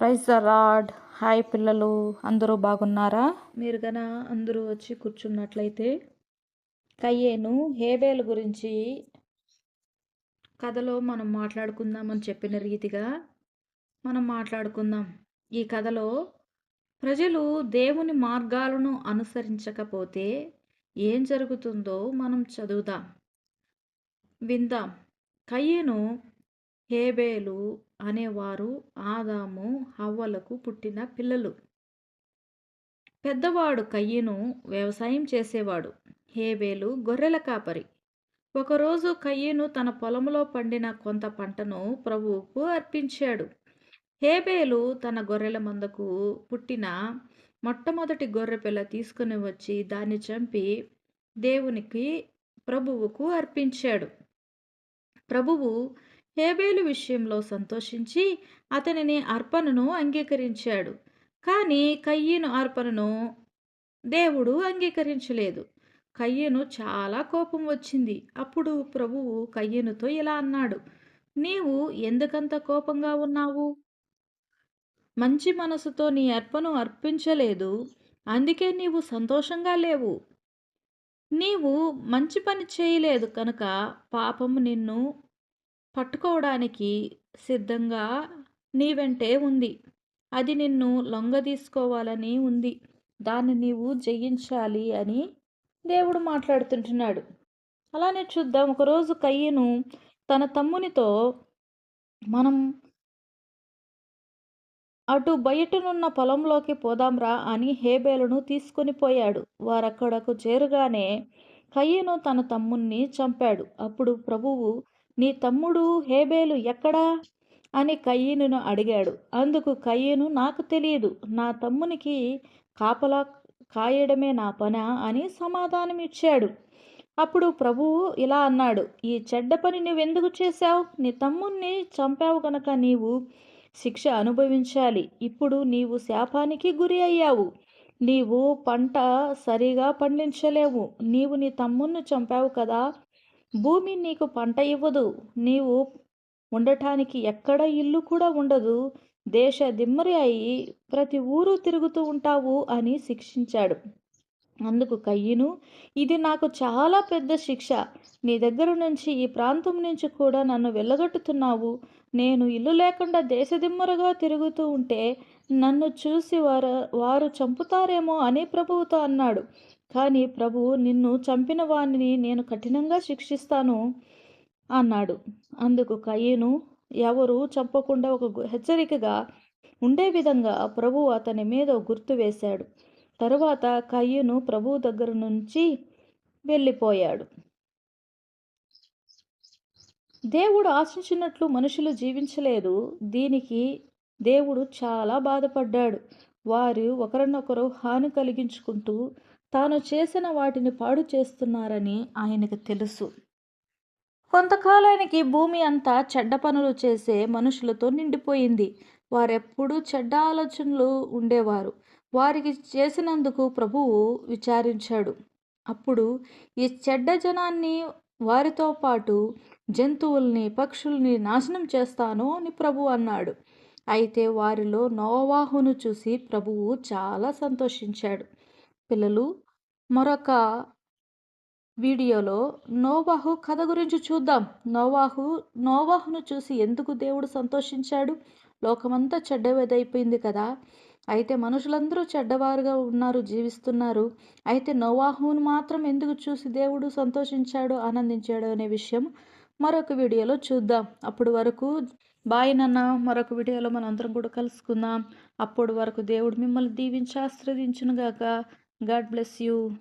Praise lord hi పిల్లలు అందరూ బాగున్నారా? మీరు గన అందరూ వచ్చి కూర్చున్నట్లయితే కయ్యేను హేబేలు గురించి కథలో మనం మాట్లాడుకుందామని చెప్పిన రీతిగా మనం మాట్లాడుకుందాం. ఈ కథలో ప్రజలు దేవుని మార్గాలను అనుసరించకపోతే ఏం జరుగుతుందో మనం చదువుదాం. విందాం. కయ్యేను హేబేలు అనేవారు ఆదాము హవ్వలకు పుట్టిన పిల్లలు. పెద్దవాడు కయ్యను వ్యవసాయం చేసేవాడు. హేబేలు గొర్రెల కాపరి. ఒకరోజు కయ్యను తన పొలంలో పండిన కొంత పంటను ప్రభువుకు అర్పించాడు. హేబేలు తన గొర్రెల మందకు పుట్టిన మొట్టమొదటి గొర్రె పిల్ల తీసుకుని వచ్చి దాన్ని చంపి దేవునికి ప్రభువుకు అర్పించాడు. ప్రభువు హేబేలు విషయంలో సంతోషించి అతనిని అర్పణను అంగీకరించాడు. కానీ కయ్యను అర్పణను దేవుడు అంగీకరించలేదు. కయ్యను చాలా కోపం వచ్చింది. అప్పుడు ప్రభువు కయ్యనుతో ఇలా అన్నాడు నీవు ఎందుకంత కోపంగా ఉన్నావు? మంచి మనసుతో నీ అర్పను అర్పించలేదు. అందుకే నీవు సంతోషంగా లేవు. నీవు మంచి పని చేయలేదు కనుక పాపము నిన్ను పట్టుకోవడానికి సిద్ధంగా నీ వెంటే ఉంది. అది నిన్ను లొంగదీసుకోవాలని ఉంది. దాన్ని నీవు జయించాలి అని దేవుడు మాట్లాడుతుంటున్నాడు. అలానే చూద్దాం. ఒకరోజు కయ్యను తన తమ్మునితో మనం అటు బయటనున్న పొలంలోకి పోదాంరా అని హేబేలును తీసుకొని పోయాడు. వారక్కడకు చేరుగానే కయ్యను తన తమ్ముణ్ణి చంపాడు. అప్పుడు ప్రభువు నీ తమ్ముడు హేబేలు ఎక్కడా? అని కయ్యనును అడిగాడు. అందుకు కయ్యను నాకు తెలియదు. నా తమ్మునికి కాపలా కాయడమే నా పన అని సమాధానమిచ్చాడు. అప్పుడు ప్రభువు ఇలా అన్నాడు. ఈ చెడ్డ పని నువ్వెందుకు చేశావు? నీ తమ్ముణ్ణి చంపావు గనక నీవు శిక్ష అనుభవించాలి. ఇప్పుడు నీవు శాపానికి గురి అయ్యావు. నీవు పంట సరిగా పండించలేవు. నీవు నీ తమ్ముణ్ణి చంపావు కదా? భూమి నీకు పంట ఇవ్వదు. నీవు ఉండటానికి ఎక్కడ ఇల్లు కూడా ఉండదు. దేశ దిమ్మరి అయి ప్రతి ఊరు తిరుగుతూ ఉంటావు అని శిక్షించాడు. అందుకు కయ్యను ఇది నాకు చాలా పెద్ద శిక్ష. నీ దగ్గర నుంచి ఈ ప్రాంతం నుంచి కూడా నన్ను వెళ్ళగొట్టుతున్నావు నేను ఇల్లు లేకుండా దేశదిమ్మరగా తిరుగుతూ ఉంటే నన్ను చూసి వారు వారు చంపుతారేమో అని ప్రభువుతో అన్నాడు. కానీ ప్రభు నిన్ను చంపిన వాణ్ణి నేను కఠినంగా శిక్షిస్తాను అన్నాడు. అందుకు కయ్యను ఎవరు చంపకుండా ఒక హెచ్చరికగా ఉండే విధంగా ప్రభు అతని మీద గుర్తు వేశాడు. తరువాత కయ్యను ప్రభువు దగ్గర నుంచి వెళ్ళిపోయాడు. దేవుడు ఆశించినట్లు మనుషులు జీవించలేదు. దీనికి దేవుడు చాలా బాధపడ్డాడు. వారు ఒకరినొకరు హాని కలిగించుకుంటూ తాను చేసిన వాటిని పాడు చేస్తున్నారని ఆయనకు తెలుసు. కొంతకాలానికి భూమి అంతా చెడ్డ పనులు చేసే మనుషులతో నిండిపోయింది. వారెప్పుడూ చెడ్డ ఆలోచనలు ఉండేవారు. వారికి చేసినందుకు ప్రభువు విచారించాడు. అప్పుడు ఈ చెడ్డ జనాన్ని వారితో పాటు జంతువుల్ని పక్షుల్ని నాశనం చేస్తాను అని ప్రభు అన్నాడు. అయితే వారిలో నోవాహును చూసి ప్రభువు చాలా సంతోషించాడు. పిల్లలు మరొక వీడియోలో నోవాహు కథ గురించి చూద్దాం. నోవాహు నోవాహును చూసి ఎందుకు దేవుడు సంతోషించాడు? లోకమంతా చెడ్డవేదైపోయింది కదా. అయితే మనుషులందరూ చెడ్డవారుగా ఉన్నారు జీవిస్తున్నారు. అయితే నోవాహును మాత్రం ఎందుకు చూసి దేవుడు సంతోషించాడు ఆనందించాడు అనే విషయం మరొక వీడియోలో చూద్దాం. అప్పుడు వరకు బాయ్ నాన్న మరొక వీడియోలో మనం అందరం కూడా కలుసుకుందాం. అప్పుడు వరకు దేవుడు మిమ్మల్ని దీవించి ఆశ్రదించునుగాక God bless you.